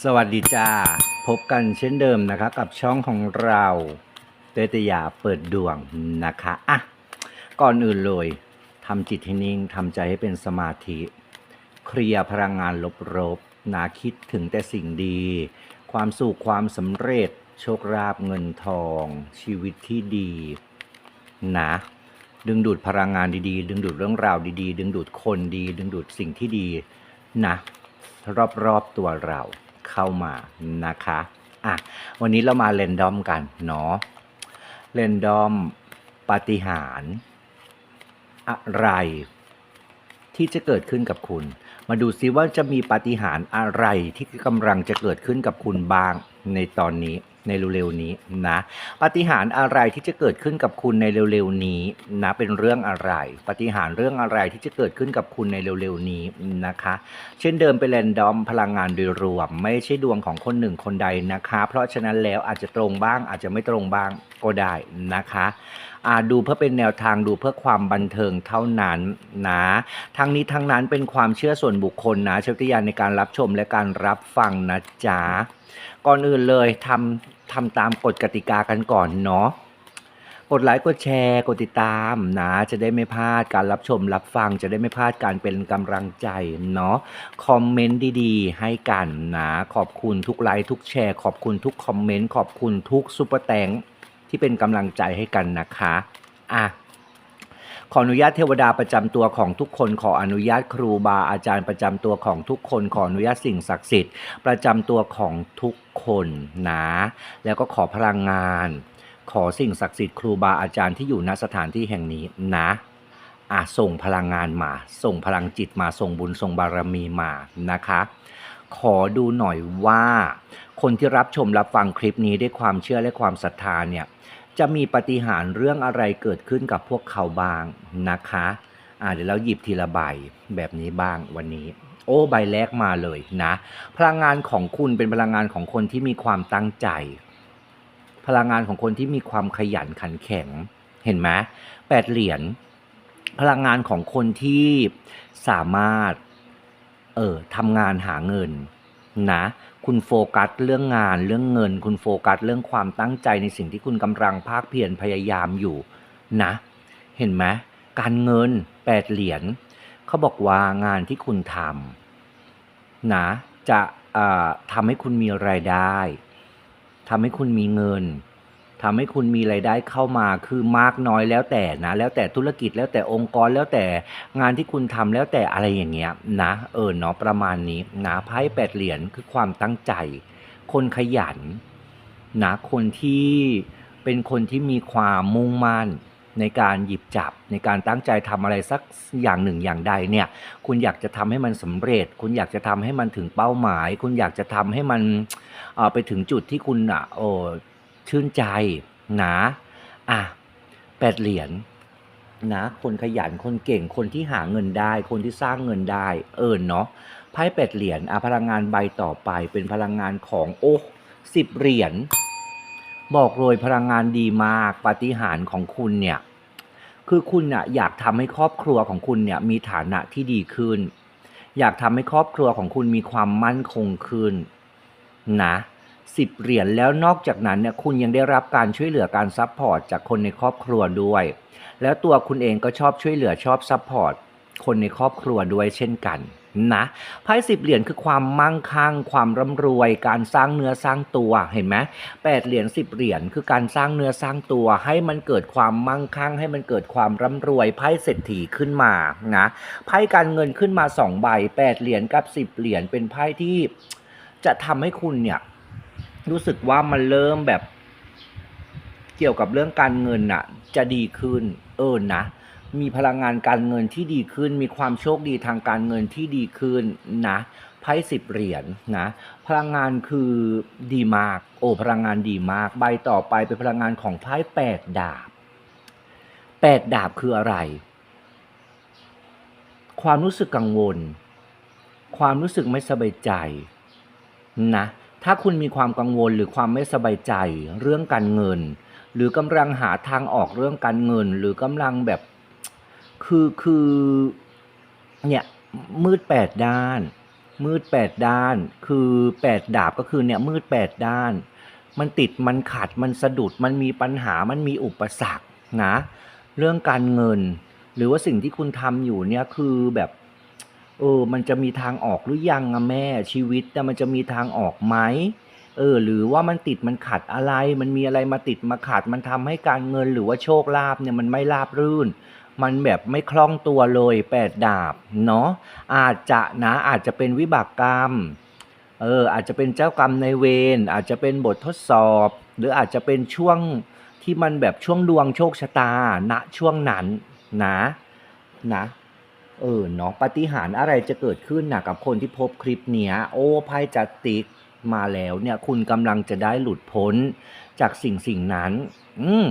สวัสดีจ้า พบกันเช่นเดิมนะคะ กับช่องของเราเตตยาเปิดดวงนะคะอะก่อนอื่นเลยทำจิตให้นิ่งทำใจให้เป็นสมาธิ เคลียร์พลังงานลบๆนาคิดถึงแต่สิ่งดี ความสุขความสำเร็จ โชคลาภเงินทอง ชีวิตที่ดีนะดึงดูดพลังงานดีๆ ดึงดูดเรื่องราวดีๆ ดึงดูดคนดี ดึงดูดสิ่งที่ดีนะรอบๆตัวเรา เข้ามานะคะอะวันนี้เรามาเรนดอมกันเนาะเรนดอมปาฏิหาริ์อะไร ที่จะเกิดขึ้นกับคุณ มาดูซิว่าจะมีปาฏิหาริ์อะไรที่กำลังจะเกิดขึ้นกับคุณบ้างในตอนนี้ ในเร็วๆนี้นะปฏิหารอะไรที่จะเกิดขึ้นกับคุณในเร็วๆนี้นะเป็นเรื่องอะไรปฏิหารเรื่องอะไรที่จะเกิดขึ้นกับคุณในเร็วๆนี้นะคะ เช่นเดิมเป็นแรนดอมพลังงานโดยรวม ไม่ใช่ดวงของคนหนึ่งคนใดนะคะ เพราะฉะนั้นแล้วอาจจะตรงบ้าง อาจจะไม่ตรงบ้างก็ได้นะคะอาดูเพื่อเป็นแนวทางดูเพื่อความบันเทิงเท่านั้นนะทั้งนี้ทั้งนั้นเป็นความเชื่อส่วนบุคคลนะเชฟติยานในการรับชมและการรับฟังนะจ๊ะก่อนอื่นเลยทำ ทำตามกฎกติกากันก่อนเนาะกดไลค์กดแชร์กดติดตามนะจะได้ไม่พลาดการรับชมรับฟัง จะได้ไม่พลาดการเป็นกำลังใจเนาะคอมเมนต์ดีๆ ให้กันนะขอบคุณทุกไลค์ทุกแชร์ ขอบคุณทุกคอมเมนต์ขอบคุณทุกซุปเปอร์แตงที่เป็นกำลังใจให้กันนะคะอะ ขออนุญาตเทวดาประจำตัวของทุกคน ขออนุญาตครูบาอาจารย์ประจำตัวของทุกคน ขออนุญาตสิ่งศักดิ์สิทธิ์ประจำตัวของทุกคนนะแล้วก็ขอพลังงาน ขอสิ่งศักดิ์สิทธิ์ครูบาอาจารย์ที่อยู่ณสถานที่แห่งนี้นะอะส่งพลังงานมา ส่งพลังจิตมาส่งบุญส่งบารมีมานะคะขอดูหน่อยว่า คนที่รับชมรับฟังคลิปนี้ด้วยความเชื่อและความศรัทธาเนี่ย จะมีปฏิหารเรื่องอะไรเกิดขึ้นกับพวกเขาบ้างนะคะอ่าเดี๋ยวเราหยิบทีละใบแบบนี้บ้างวันนี้ โอ้ใบแรกมาเลยนะ พลังงานของคุณเป็นพลังงานของคนที่มีความตั้งใจ พลังงานของคนที่มีความขยันขันแข็งเห็นไหมแปดเหรียญพลังงานของคนที่สามารถเออทำงานหาเงิน นะคุณโฟกัสเรื่องงานเรื่องเงิน คุณโฟกัสเรื่องความตั้งใจในสิ่งที่คุณกำลังภาคเพียรพยายามอยู่นะ เห็นไหมการเงินแปดเหรียญเขาบอกว่างานที่คุณทำนะจะทำให้คุณมีรายได้ทำให้คุณมีเงิน ทำให้คุณมีรายได้เข้ามาคือมากน้อยแล้วแต่นะ แล้วแต่ธุรกิจแล้วแต่องค์กรแล้วแต่งานที่คุณทำแล้วแต่อะไรอย่างเงี้ยนะเออเนาะประมาณนี้นะไพ่แปดเหรียญคือความตั้งใจ คนขยันนะคนที่เป็นคนที่มีความมุ่งมั่นในการหยิบจับในการตั้งใจทำอะไรสักอย่างหนึ่งอย่างใดเนี่ย คุณอยากจะทำให้มันสำเร็จ คุณอยากจะทำให้มันถึงเป้าหมาย คุณอยากจะทำให้มันเออไปถึงจุดที่คุณอะโอ้ ชื่นใจนะอะแปดเหรียญนะคนขยันคนเก่งคนที่หาเงินได้ คนที่สร้างเงินได้ เออเนาะไพ่แปดเหรียญอะพลังงานใบต่อไปเป็นพลังงานของโอ้สิบเหรียญบอกเลยพลังงานดีมากปฏิหารของคุณเนี่ยคือคุณน่ะอยากทำให้ครอบครัวของคุณเนี่ยมีฐานะที่ดีขึ้น อยากทำให้ครอบครัวของคุณมีความมั่นคงขึ้นนะ สิบเหรียญแล้วนอกจากนั้นเนี่ยคุณยังได้รับการช่วยเหลือการซัพพอร์ตจากคนในครอบครัวด้วย แล้วตัวคุณเองก็ชอบช่วยเหลือชอบซัพพอร์ตคนในครอบครัวด้วยเช่นกันนะไพ่สิบเหรียญคือความมั่งคั่ง ความร่ำรวย การสร้างเนื้อสร้างตัวเห็นไหมแปดเหรียญสิบเหรียญคือการสร้างเนื้อสร้างตัว ให้มันเกิดความมั่งคั่ง ให้มันเกิดความร่ำรวยไพ่เศรษฐีขึ้นมานะไพ่การเงินขึ้นมาสองใบแปดเหรียญกับสิบเหรียญเป็นไพ่ที่จะทำให้คุณเนี่ย รู้สึกว่ามันเริ่มแบบเกี่ยวกับเรื่องการเงินน่ะจะดีขึ้น เออนะมีพลังงานการเงินที่ดีขึ้น มีความโชคดีทางการเงินที่ดีขึ้นนะไพ่สิบเหรียญนะพลังงานคือดีมาก โอ้พลังงานดีมาก ใบต่อไปเป็นพลังงานของไพ่แปดดาบแปดดาบคืออะไร ความรู้สึกกังวล ความรู้สึกไม่สบายใจนะ ถ้าคุณมีความกังวลหรือความไม่สบายใจ เรื่องการเงิน หรือกำลังหาทางออกเรื่องการเงิน หรือกำลังแบบคือคือเนี่ยมืดแปดด้าน มืดแปดด้าน คือแปดดาบก็คือเนี่ยมืดแปดด้าน มันติดมันขัดมันสะดุดมันมีปัญหามันมีอุปสรรคนะ เรื่องการเงิน หรือว่าสิ่งที่คุณทำอยู่เนี่ยคือแบบ เออ มันจะมีทางออกหรือยังอะแม่ชีวิตแต่มันจะมีทางออกไหมเออ หรือว่ามันติดมันขัดอะไร มันมีอะไรมาติดมาขัด มันทำให้การเงินหรือว่าโชคลาภเนี่ยมันไม่ราบรื่น มันแบบไม่คล่องตัวเลยแปดดาบเนาะอาจจะนะอาจจะเป็นวิบากกรรมเอออาจจะเป็นเจ้ากรรมในเวรอาจจะเป็นบททดสอบ หรืออาจจะเป็นช่วงที่มันแบบช่วงดวงโชคชะตาณช่วงนั้นนะนะ เออเนาะปฏิหารอะไรจะเกิดขึ้นนะกับคนที่พบคลิปเนี้ย โอ้ไพ่จัดติกมาแล้วเนี่ย คุณกำลังจะได้หลุดพ้นจากสิ่งสิ่งนั้น อืม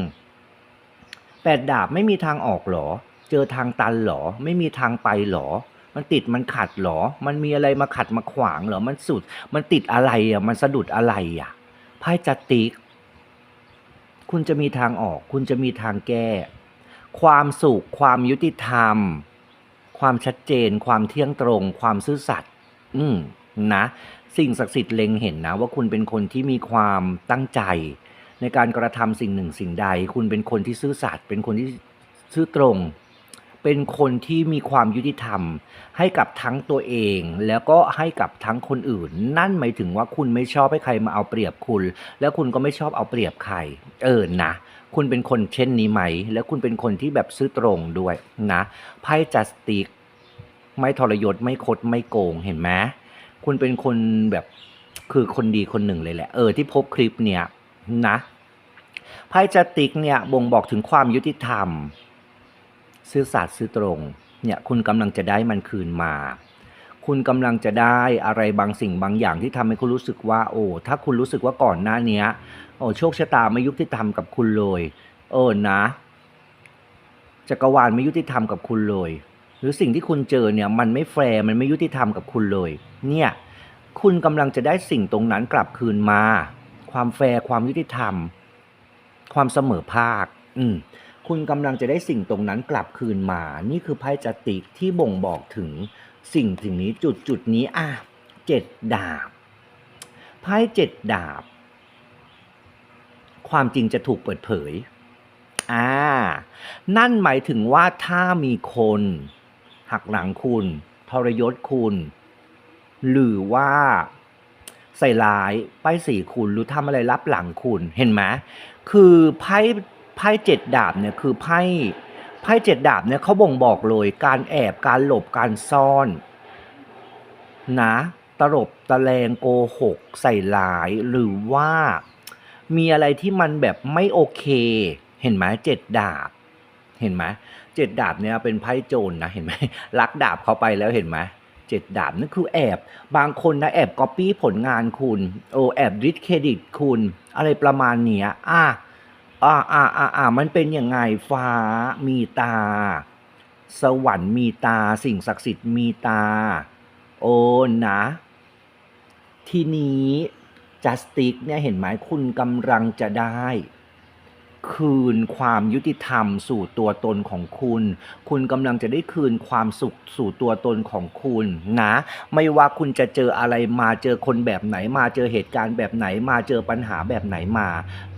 แปดดาบไม่มีทางออกหรอ เจอทางตันหรอ ไม่มีทางไปหรอ มันติดมันขัดหรอ มันมีอะไรมาขัดมาขวางหรอ มันสุด มันติดอะไรอะ มันสะดุดอะไรอะไพ่จัตติกคุณจะมีทางออก คุณจะมีทางแก้ ความสุข ความยุติธรรม ความชัดเจน ความเที่ยงตรง ความซื่อสัตย์อืมนะ สิ่งศักดิ์สิทธิ์เล็งเห็นนะ ว่าคุณเป็นคนที่มีความตั้งใจ ในการกระทำสิ่งหนึ่งสิ่งใด คุณเป็นคนที่ซื่อสัตย์เป็นคนที่ซื่อตรง เป็นคนที่มีความยุติธรรม ให้กับทั้งตัวเอง แล้วก็ให้กับทั้งคนอื่น นั่นหมายถึงว่าคุณไม่ชอบให้ใครมาเอาเปรียบคุณ แล้วคุณก็ไม่ชอบเอาเปรียบใคร เออนะ คุณเป็นคนเช่นนี้ไหม แล้วคุณเป็นคนที่แบบซื่อตรงด้วยนะไพ่จัสติกไม่ทรยศไม่คดไม่โกงเห็นไหมคุณเป็นคนแบบคือคนดีคนหนึ่งเลยแหละ เออที่พบคลิปเนี่ยนะไพ่จัสติกเนี่ยบ่งบอกถึงความยุติธรรม ซื่อสัตย์ซื่อตรงเนี่ยคุณกำลังจะได้มันคืนมา คุณกำลังจะได้อะไรบางสิ่งบางอย่างที่ทำให้คุณรู้สึกว่า โอ้ถ้าคุณรู้สึกว่าก่อนหน้าเนี้ยโอ้โชคชะตาไม่ยุติธรรมกับคุณเลย เออนะจักรวาลไม่ยุติธรรมกับคุณเลย หรือสิ่งที่คุณเจอเนี่ยมันไม่แฟร์มันไม่ยุติธรรมกับคุณเลย เนี่ย คุณกำลังจะได้สิ่งตรงนั้นกลับคืนมา ความแฟร์ความยุติธรรม ความเสมอภาค อืมคุณกำลังจะได้สิ่งตรงนั้นกลับคืนมา นี่คือไพ่จติกที่บ่งบอกถึง สิ่งสิ่งนี้จุดจุดนี้อะเจ็ดดาบไพ่เจ็ดดาบ ความจริงจะถูกเปิดเผยอ่านั่นหมายถึงว่าถ้ามีคน หักหลังคุณทรยศคุณ หรือว่าใส่ร้ายป้ายสีคุณหรือทำอะไรรับหลังคุณเห็นไหมคือไพ่ไพ่เจ็ดดาบเนี่ยคือไพ่ ไพ่เจ็ดดาบเนี่ยเขาบ่งบอกเลยการแอบการหลบการซ่อน นะตลบตะแลงโกหกใส่ร้ายหรือว่ามีอะไรที่มันแบบไม่โอเค เห็นไหมเจ็ดดาบ เห็นไหมเจ็ดดาบเนี่ยเป็นไพ่โจรนะเห็นไหมลักดาบเขาไปแล้วเห็นไหมเจ็ดดาบนั่นคือแอบบางคนนะแอบก๊อปปี้ผลงานคุณ โอแอบดิสเครดิตคุณ อะไรประมาณเนี้ยอะ อ่าอ่าอ่าอ่ามันเป็นยังไงฟ้ามีตา สวรรค์มีตาสิ่งศักดิ์สิทธิ์มีตา โอ้นะ ทีนี้จัสติกเนี่ยเห็นไหมคุณกำลังจะได้ คืนความยุติธรรมสู่ตัวตนของคุณ คุณกำลังจะได้คืนความสุขสู่ตัวตนของคุณนะ ไม่ว่าคุณจะเจออะไรมาเจอคนแบบไหนมาเจอเหตุการณ์แบบไหนมาเจอปัญหาแบบไหนมา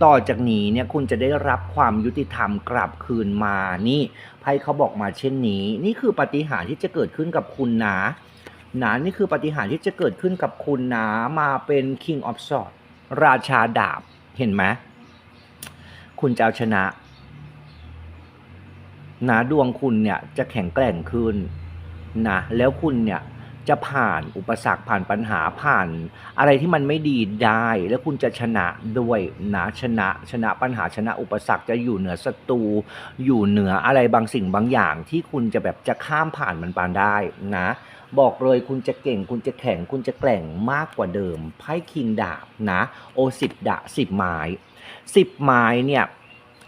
ต่อจากนี้เนี่ยคุณจะได้รับความยุติธรรมกลับคืนมานี่ไพ่เขาบอกมาเช่นนี้ นี่คือปาฏิหารย์ที่จะเกิดขึ้นกับคุณนะนะนี่คือปาฏิหารย์ที่จะเกิดขึ้นกับคุณนะมาเป็น King of Swords ราชาดาบเห็นไหม คุณจะเอาชนะนะดวงคุณเนี่ยจะแข็งแกร่งขึ้นนะแล้วคุณเนี่ยจะผ่านอุปสรรคผ่านปัญหาผ่าน อะไรที่มันไม่ดีได้ แล้วคุณจะชนะด้วยนะชนะชนะปัญหาชนะอุปสรรคจะอยู่เหนือศัตรูอยู่เหนืออะไรบางสิ่งบางอย่างที่คุณจะแบบจะข้ามผ่านมันไปได้นะ บอกเลยคุณจะเก่ง คุณจะแข็ง คุณจะแกร่งมากกว่าเดิม ไพ่คิงดาบนะโอสิบดาสิบไม้สิบไม้เนี่ย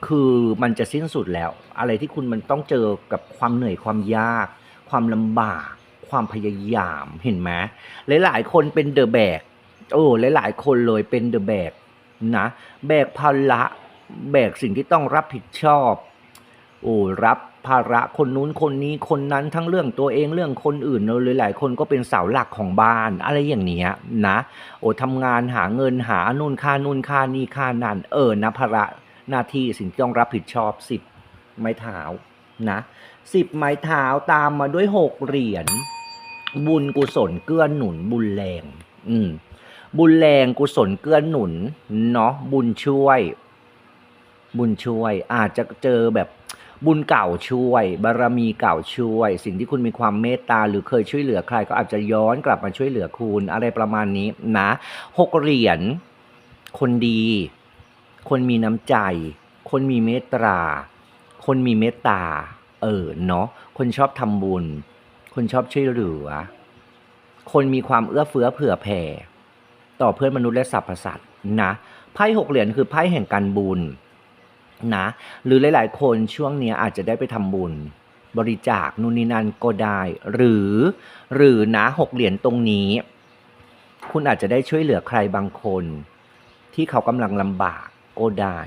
คือมันจะสิ้นสุดแล้ว อะไรที่คุณมันต้องเจอกับความเหนื่อยความยาก ความลำบาก ความพยายามเห็นไหมหลายๆคนเป็นเดอะแบกโอ้หลายๆคนเลยเป็นเดอะแบกนะแบกภาระแบกสิ่งที่ต้องรับผิดชอบ โอ้รับ ภาระคนนู้นคนนี้คนนั้นทั้งเรื่องตัวเองเรื่องคนอื่นเนอะหรือหลายคนก็เป็นเสาหลักของบ้าน อะไรอย่างเนี้ยนะโอ้ทำงานหาเงินหานู่นค่านู่นค่านี่ค่านั่นเออนะภาระหน้าที่สิ่งที่ต้องรับผิดชอบสิบไม้เท้านะสิบไม้เท้าตามมาด้วยหกเหรียญบุญกุศลเกื้อหนุนบุญแรง อืมบุญแรงกุศลเกื้อหนุนเนาะบุญช่วย บุญช่วยอาจจะเจอแบบ บุญเก่าช่วย บารมีเก่าช่วย สิ่งที่คุณมีความเมตตาหรือเคยช่วยเหลือใครก็อาจจะย้อนกลับมาช่วยเหลือคุณอะไรประมาณนี้นะหกเหรียญคนดี คนมีน้ำใจ คนมีเมตตา คนมีเมตตา เออเนาะคนชอบทำบุญ คนชอบช่วยเหลือ คนมีความเอื้อเฟื้อเผื่อแผ่ ต่อเพื่อนมนุษย์และสรรพสัตว์นะไพ่หกเหรียญคือไพ่แห่งการบุญ นะหรือหลาย ๆ คนช่วงนี้อาจจะได้ไปทำบุญบริจาคนู่นนี่นั่นก็ได้ หรือ หรือนะหกเหรียญตรงนี้ คุณอาจจะได้ช่วยเหลือใครบางคน ที่เขากำลังลำบากก็ได้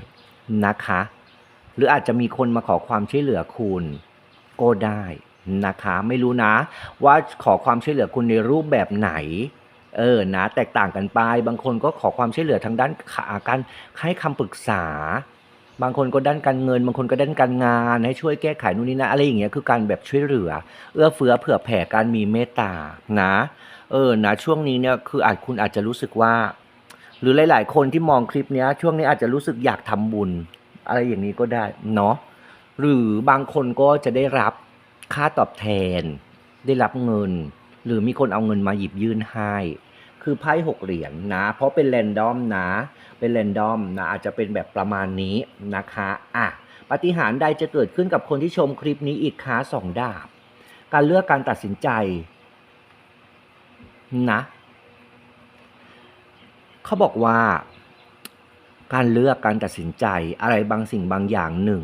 นะคะ หรืออาจจะมีคนมาขอความช่วยเหลือคุณก็ได้นะคะ ไม่รู้นะ ว่าขอความช่วยเหลือคุณในรูปแบบไหนเออนะแตกต่างกันไป บางคนก็ขอความช่วยเหลือทางด้านขาการให้คำปรึกษา บางคนก็ด้านการเงิน บางคนก็ด้านการงานให้ช่วยแก้ไขนู่นนี่นะอะไรอย่างเงี้ยคือการแบบช่วยเหลือ เอื้อเฟื้อเผื่อแผ่การมีเมตตานะเออนะช่วงนี้เนี่ยคืออาจคุณอาจจะรู้สึกว่า หรือหลาย ๆ คนที่มองคลิปเนี้ย ช่วงนี้อาจจะรู้สึกอยากทำบุญ อะไรอย่างนี้ก็ได้เนาะหรือบางคนก็จะได้รับค่าตอบแทน ได้รับเงิน หรือมีคนเอาเงินมาหยิบยื่นให้ คือไพ่หกเหรียญนะ เพราะเป็นแรนดอมนะ เป็นแรนดอมนะอาจจะเป็นแบบประมาณนี้นะคะอะปฏิหารใดจะเกิดขึ้นกับคนที่ชมคลิปนี้อีกค้าสองดาบ การเลือกการตัดสินใจนะเขาบอกว่า การเลือกการตัดสินใจอะไรบางสิ่งบางอย่างหนึ่ง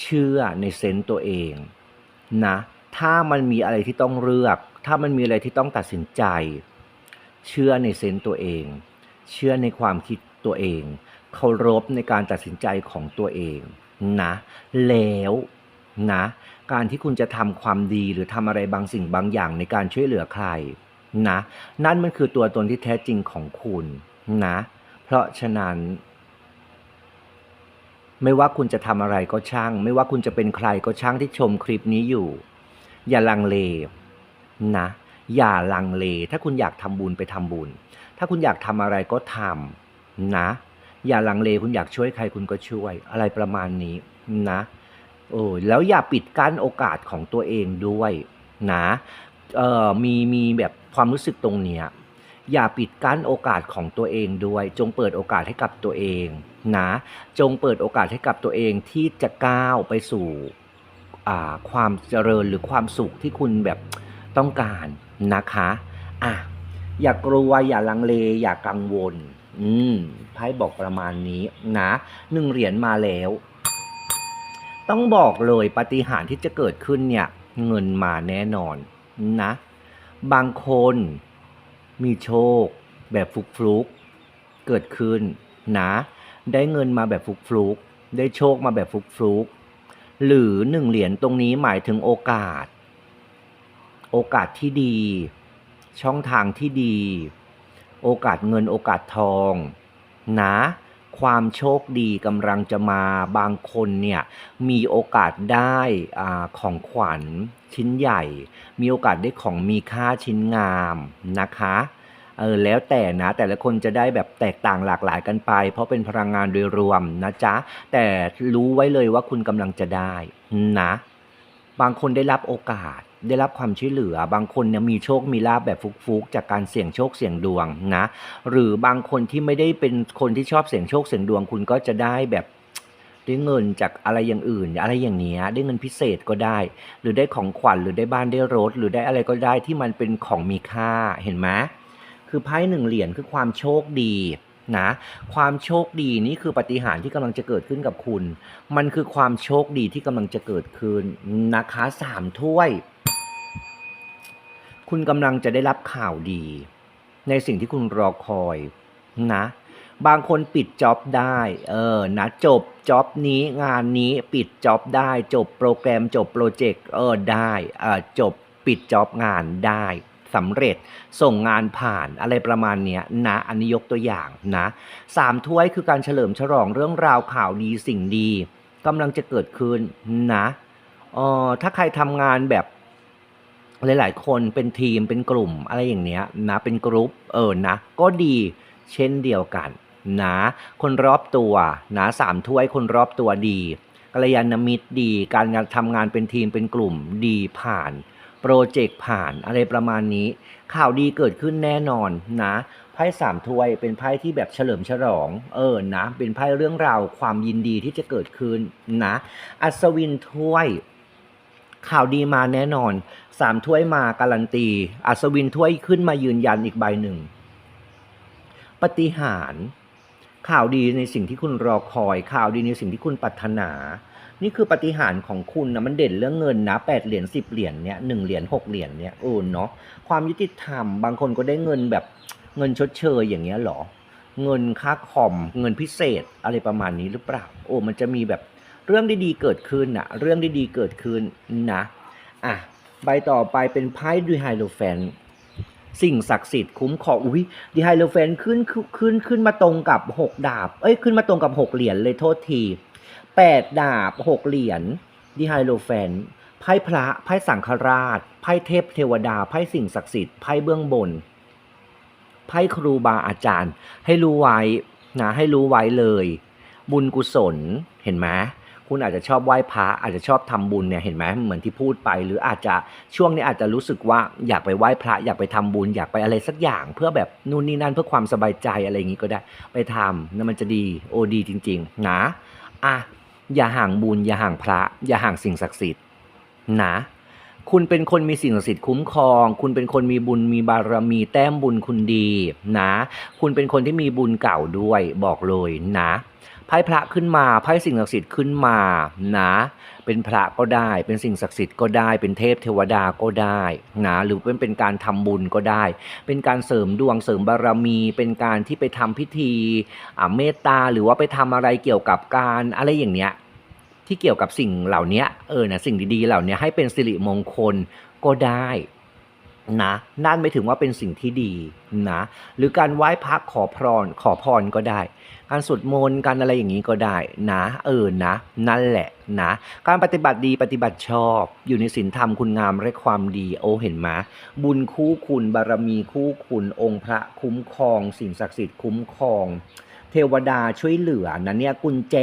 เชื่อในเซนต์ตัวเองนะ ถ้ามันมีอะไรที่ต้องเลือก ถ้ามันมีอะไรที่ต้องตัดสินใจ เชื่อในเซนต์ตัวเอง เชื่อในความคิดตัวเองเคารพในการตัดสินใจของตัวเองนะแล้วนะการที่คุณจะทำความดีหรือทำอะไรบางสิ่งบางอย่างในการช่วยเหลือใครนะนั่นมันคือตัวตนที่แท้จริงของคุณนะเพราะฉะนั้น ไม่ว่าคุณจะทำอะไรก็ช่าง ไม่ว่าคุณจะเป็นใครก็ช่างที่ชมคลิปนี้อยู่ อย่าลังเลนะ อย่าลังเล ถ้าคุณอยากทำบุญไปทำบุญ ถ้าคุณอยากทำอะไรก็ทำนะ อย่าลังเลคุณอยากช่วยใครคุณก็ช่วย อะไรประมาณนี้นะโอ้แล้วอย่าปิดกั้นโอกาสของตัวเองด้วยนะเอ่อมีมีแบบความรู้สึกตรงเนี้ยอย่าปิดกั้นโอกาสของตัวเองด้วย จงเปิดโอกาสให้กับตัวเองนะ จงเปิดโอกาสให้กับตัวเองที่จะก้าวไปสู่ความเจริญหรือความสุขที่คุณแบบต้องการ นะคะอะอย่ากลัวอย่าลังเลอย่ากังวล อืมไพ่บอกประมาณนี้นะหนึ่งเหรียญมาแล้ว ต้องบอกเลยปฏิหารที่จะเกิดขึ้นเนี่ย เงินมาแน่นอนนะ บางคนมีโชค แบบฟุกฟลุกเกิดขึ้นนะได้เงินมาแบบฟุกฟลุกได้โชคมาแบบฟุกฟลุกหรือหนึ่งเหรียญตรงนี้หมายถึงโอกาส โอกาสที่ดี ช่องทางที่ดี โอกาสเงินโอกาสทองนะความโชคดีกำลังจะมาบางคนเนี่ยมีโอกาสได้อาของขวัญชิ้นใหญ่ มีโอกาสได้ของมีค่าชิ้นงามนะคะเออแล้วแต่นะแต่ละคนจะได้แบบแตกต่างหลากหลายกันไป เพราะเป็นพลังงานโดยรวมนะจ๊ะ แต่รู้ไว้เลยว่าคุณกำลังจะได้นะ บางคนได้รับโอกาส ได้รับความช่วยเหลือ บางคนเนี่ยมีโชคมีลาบแบบฟุกๆ จากการเสี่ยงโชคเสี่ยงดวงนะ หรือบางคนที่ไม่ได้เป็นคนที่ชอบเสี่ยงโชคเสี่ยงดวงคุณก็จะได้แบบได้เงินจากอะไรอย่างอื่น อะไรอย่างเนี้ยได้เงินพิเศษก็ได้ หรือได้ของขวัญหรือได้บ้านได้รถ หรือได้อะไรก็ได้ที่มันเป็นของมีค่าเห็นไหมคือไพ่หนึ่งเหรียญคือความโชคดีนะความโชคดีนี่คือปฏิหารที่กำลังจะเกิดขึ้นกับคุณ มันคือความโชคดีที่กำลังจะเกิดขึ้นนะคะสามถ้วย คุณกำลังจะได้รับข่าวดี ในสิ่งที่คุณรอคอยนะ บางคนปิดจ็อบได้ เออนะจบจ็อบนี้งานนี้ปิดจ็อบได้ จบโปรแกรมจบโปรเจกต์เออได้เออจบปิดจ็อบงานได้สำเร็จส่งงานผ่านอะไรประมาณเนี้ยนะอันนี้ยกตัวอย่างนะสามถ้วยคือการเฉลิมฉลองเรื่องราวข่าวดีสิ่งดีกำลังจะเกิดขึ้นนะเออถ้าใครทำงานแบบ หลายๆ คนเป็นทีมเป็นกลุ่มอะไรอย่างเนี้ยนะเป็นกรุ๊ปเออนะ ก็ดีเช่นเดียวกันนะคนรอบตัวนะสามถ้วยคนรอบตัวดีกัลยาณมิตรดี การงานทำงานเป็นทีมเป็นกลุ่มดีผ่าน โปรเจกต์ผ่านอะไรประมาณนี้ ข่าวดีเกิดขึ้นแน่นอนนะไพ่สามถ้วยเป็นไพ่ที่แบบเฉลิมฉลองเออนะเป็นไพ่เรื่องราวความยินดีที่จะเกิดขึ้นนะอัศวินถ้วย ข่าวดีมาแน่นอนสามถ้วยมาการันตี อัศวินถ้วยขึ้นมายืนยันอีกใบหนึ่ง ปฏิหารข่าวดีในสิ่งที่คุณรอคอย ข่าวดีในสิ่งที่คุณปรารถนา นี่คือปฏิหารของคุณนะมันเด่นเรื่องเงินนะแปดเหรียญสิบเหรียญเนี่ยหนึ่งเหรียญหกเหรียญเนี่ยโอ้เนาะความยุติธรรม บางคนก็ได้เงินแบบเงินชดเชยอย่างเงี้ยเหรอ เงินค่าคอม เงินพิเศษอะไรประมาณนี้หรือเปล่า โอ้มันจะมีแบบ เรื่องดีๆเกิดขึ้นนะเรื่องดีๆเกิดขึ้นนะอะใบต่อไปเป็นไพ่ดูไฮโลแฟนสิ่งศักดิ์สิทธิ์คุ้มครองอุ้ยดีไฮโลแฟนขึ้นขึ้นขึ้นขึ้นมาตรงกับหกดาบเอ้ยขึ้นมาตรงกับหกเหรียญเลยโทษทีแปดดาบหกเหรียญดีไฮโลแฟนไพ่พระไพ่สังฆราชไพ่เทพเทวดาไพ่สิ่งศักดิ์สิทธิ์ไพ่เบื้องบนไพ่ครูบาอาจารย์ ให้รู้ไว้นะให้รู้ไว้เลย บุญกุศลเห็นไหม คุณอาจจะชอบไหว้พระอาจจะชอบทำบุญเนี่ยเห็นไหมเหมือนที่พูดไป หรืออาจจะช่วงนี้อาจจะรู้สึกว่าอยากไปไหว้พระอยากไปทำบุญ อยากไปอะไรสักอย่างเพื่อแบบนู่นนี่นั่นเพื่อความสบายใจอะไรอย่างนี้ก็ได้ ไปทำนั่นมันจะดีโอดีจริง ๆ นะอะอย่าห่างบุญ อย่าห่างพระ อย่าห่างสิ่งศักดิ์สิทธิ์นะคุณเป็นคนมีสิ่งศักดิ์สิทธิ์คุ้มครอง คุณเป็นคนมีบุญมีบารมีแต้มบุญคุณดีนะ คุณเป็นคนที่มีบุญเก่าด้วยบอกเลยนะ พ่พระขึ้นมาไพ่สิ่งศักดิ์สิทธิ์ขึ้นมานะเป็นพระก็ได้เป็นสิ่งศักดิ์สิทธิ์ก็ได้เป็นเทพเทวดาก็ได้นะหรือเป็นเป็นการทำบุญก็ได้ เป็นการเสริมดวงเสริมบารมี เป็นการที่ไปทำพิธีอ่าเมตตาหรือว่าไปทำอะไรเกี่ยวกับการอะไรอย่างเนี้ยที่เกี่ยวกับสิ่งเหล่านี้เออนะสิ่งดีๆ เหล่านี้ให้เป็นสิริมงคลก็ได้นะนั่นไม่ถึงว่าเป็นสิ่งที่ดีนะหรือการไหว้พระขอพรขอพรก็ได้ การสวดมนต์การอะไรอย่างนี้ก็ได้นะเออนะ นั่นแหละนะ การปฏิบัติดีปฏิบัติชอบ อยู่ในศีลธรรมคุณงามและความดี โอเห็นไหมบุญคู่คุณบารมีคู่คุณองค์พระคุ้มครอง สิ่งศักดิ์สิทธิ์คุ้มครอง เทวดาช่วยเหลือนะเนี่ยกุญแจ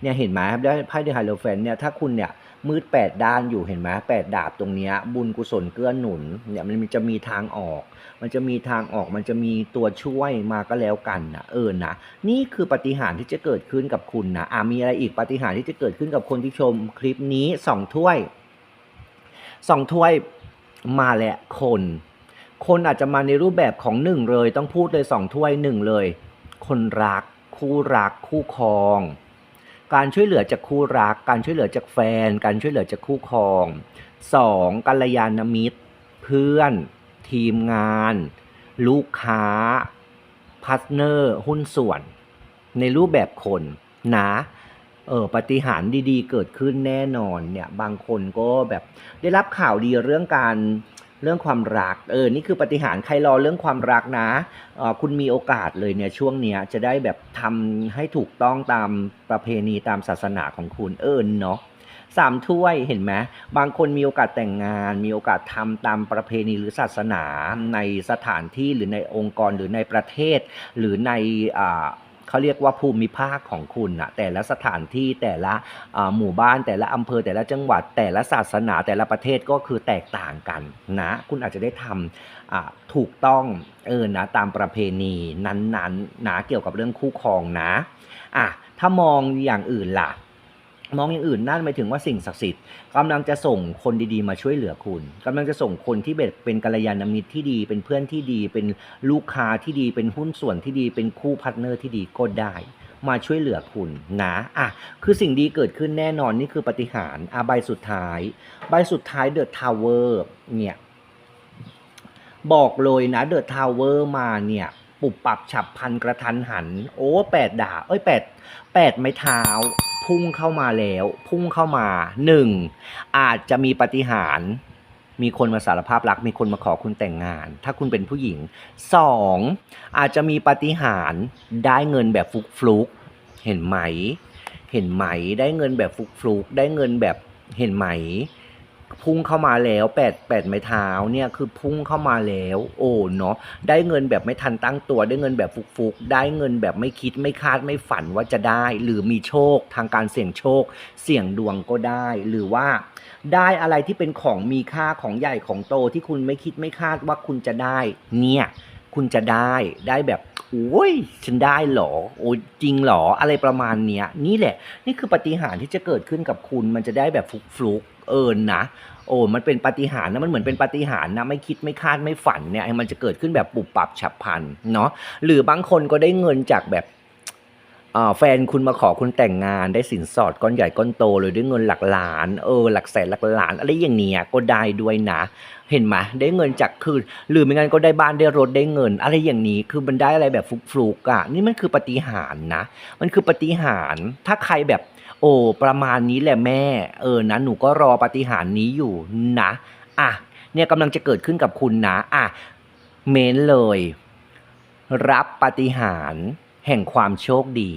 เนี่ยเห็นไหมได้ไพ่เดอะไฮโลแฟนเนี่ยถ้าคุณเนี่ย มืดแปดด้านอยู่เห็นไหมแปดดาบตรงเนี้ยบุญกุศลเกื้อหนุนเนี่ยมันจะมีทางออก มันจะมีทางออกมันจะมีตัวช่วยมาก็แล้วกันนะเออนะนี่คือปฏิหารที่จะเกิดขึ้นกับคุณนะอ่ามีอะไรอีกปฏิหารที่จะเกิดขึ้นกับคนที่ชมคลิปนี้สองถ้วยสองถ้วยมาแหละคน คนอาจจะมาในรูปแบบของหนึ่งเลย ต้องพูดเลยสองถ้วยหนึ่งเลย คนรัก คู่รักคู่ครอง การช่วยเหลือจากคู่รัก การช่วยเหลือจากแฟน การช่วยเหลือจากคู่ครองสองกัลยาณมิตร เพื่อน ทีมงาน ลูกค้าพาร์ทเนอร์ หุ้นส่วน ในรูปแบบคนนะเออปฏิหารดีๆ เกิดขึ้นแน่นอนเนี่ยบางคนก็แบบได้รับข่าวดีเรื่องการ เรื่องความรักเออนี่คือปฏิหารใครรอเรื่องความรักนะออคุณมีโอกาสเลยเนี่ยช่วงเนี้ยจะได้แบบทำให้ถูกต้องตามประเพณีตามศาสนาของคุณเออเนาะสามถ้วยเห็นไหมบางคนมีโอกาสแต่งงาน มีโอกาสทำตามประเพณีหรือศาสนาในสถานที่หรือในองค์กรหรือในประเทศ หรือในอ่า เขาเรียกว่าภูมิภาคของคุณนะแต่ละสถานที่แต่ละหมู่บ้านแต่ละอำเภอแต่ละจังหวัด แต่ละศาสนาแต่ละประเทศก็คือแตกต่างกันนะคุณอาจจะได้ทำถูกต้องเออนะตามประเพณีนั้นๆนะเกี่ยวกับเรื่องคู่ครองนะอะถ้ามองอย่างอื่นล่ะ มองอย่างอื่นนั่นหมายถึงว่าสิ่งศักดิ์สิทธิ์กำลังจะส่งคนดีๆมาช่วยเหลือคุณกำลังจะส่งคนที่แบบเป็นกัลยาณมิตรที่ดี เป็นเพื่อนที่ดี เป็นลูกค้าที่ดี เป็นหุ้นส่วนที่ดี เป็นคู่พาร์ทเนอร์ที่ดีก็ได้ มาช่วยเหลือคุณนะอะคือสิ่งดีเกิดขึ้นแน่นอนนี่คือปฏิหารอะใบสุดท้าย ใบสุดท้ายเดอะทาวเวอร์เนี่ยบอกเลยนะเดอะทาวเวอร์มาเนี่ยปุบปับฉับพันกระทันหัน โอ้แปดดาเอ้ยแปดแปดไม้เท้า พุ่งเข้ามาแล้ว พุ่งเข้ามาหนึ่งอาจจะมีปฏิหาร มีคนมาสารภาพรัก มีคนมาขอคุณแต่งงาน ถ้าคุณเป็นผู้หญิงสองอาจจะมีปฏิหารได้เงินแบบฟุกฟลุกเห็นไหม เห็นไหมได้เงินแบบฟุกฟลุกได้เงินแบบเห็นไหม พุ่งเข้ามาแล้วแปดแปดไม้เท้าเนี่ยคือพุ่งเข้ามาแล้ว โอ้เนาะได้เงินแบบไม่ทันตั้งตัว ได้เงินแบบฟุกๆ ได้เงินแบบไม่คิดไม่คาดไม่ฝันว่าจะได้ หรือมีโชคทางการเสี่ยงโชค เสี่ยงดวงก็ได้ หรือว่า ได้อะไรที่เป็นของมีค่าของใหญ่ของโตที่คุณไม่คิดไม่คาดว่าคุณจะได้ เนี่ยคุณจะได้ได้แบบ โอ้ยฉันได้เหรอ โอ้ยจริงเหรอ อะไรประมาณเนี้ย นี่แหละ นี่คือปฏิหารที่จะเกิดขึ้นกับคุณ มันจะได้แบบฟลุกๆเอิญนะ โอ้มันเป็นปฏิหารนะ มันเหมือนเป็นปฏิหารนะ ไม่คิดไม่คาดไม่ฝันเนี่ย มันจะเกิดขึ้นแบบปุบปับฉับพลันเนาะ หรือบางคนก็ได้เงินจากแบบ แฟนคุณมาขอคุณแต่งงานได้สินสอดก้อนใหญ่ก้อนโตเลยด้วยเงินหลักล้าน เออ หลักแสนหลักล้าน อะไรอย่างเนี้ยก็ได้ด้วยนะ เห็นไหมได้เงินจากคืนหรือไม่งั้นก็ได้บ้านได้รถได้เงิน อะไรอย่างนี้คือมันได้อะไรแบบฟลุกๆอะนี่มันคือปฏิหารนะ มันคือปฏิหารถ้าใครแบบ โอ้ประมาณนี้แหละแม่ เออนะหนูก็รอปฏิหารนี้อยู่นะอะเนี่ยกำลังจะเกิดขึ้นกับคุณนะอะเมนเลย รับปฏิหาร แห่งความโชคดี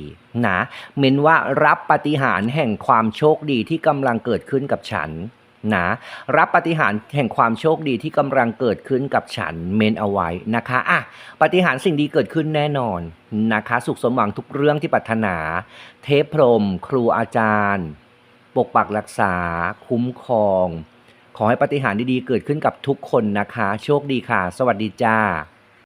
นะเมนว่ารับปฏิหารแห่งความโชคดีที่กำลังเกิดขึ้นกับฉันนะรับปฏิหารแห่งความโชคดีที่กำลังเกิดขึ้นกับฉันเมนเอาไว้นะคะอะปฏิหารสิ่งดีเกิดขึ้นแน่นอนนะคะ สุขสมหวังทุกเรื่องที่ปรารถนา เทพพรม ครูอาจารย์ ปกปักรักษา คุ้มครอง ขอให้ปฏิหารดีๆเกิดขึ้นกับทุกคนนะคะ โชคดีค่ะ สวัสดีจ้า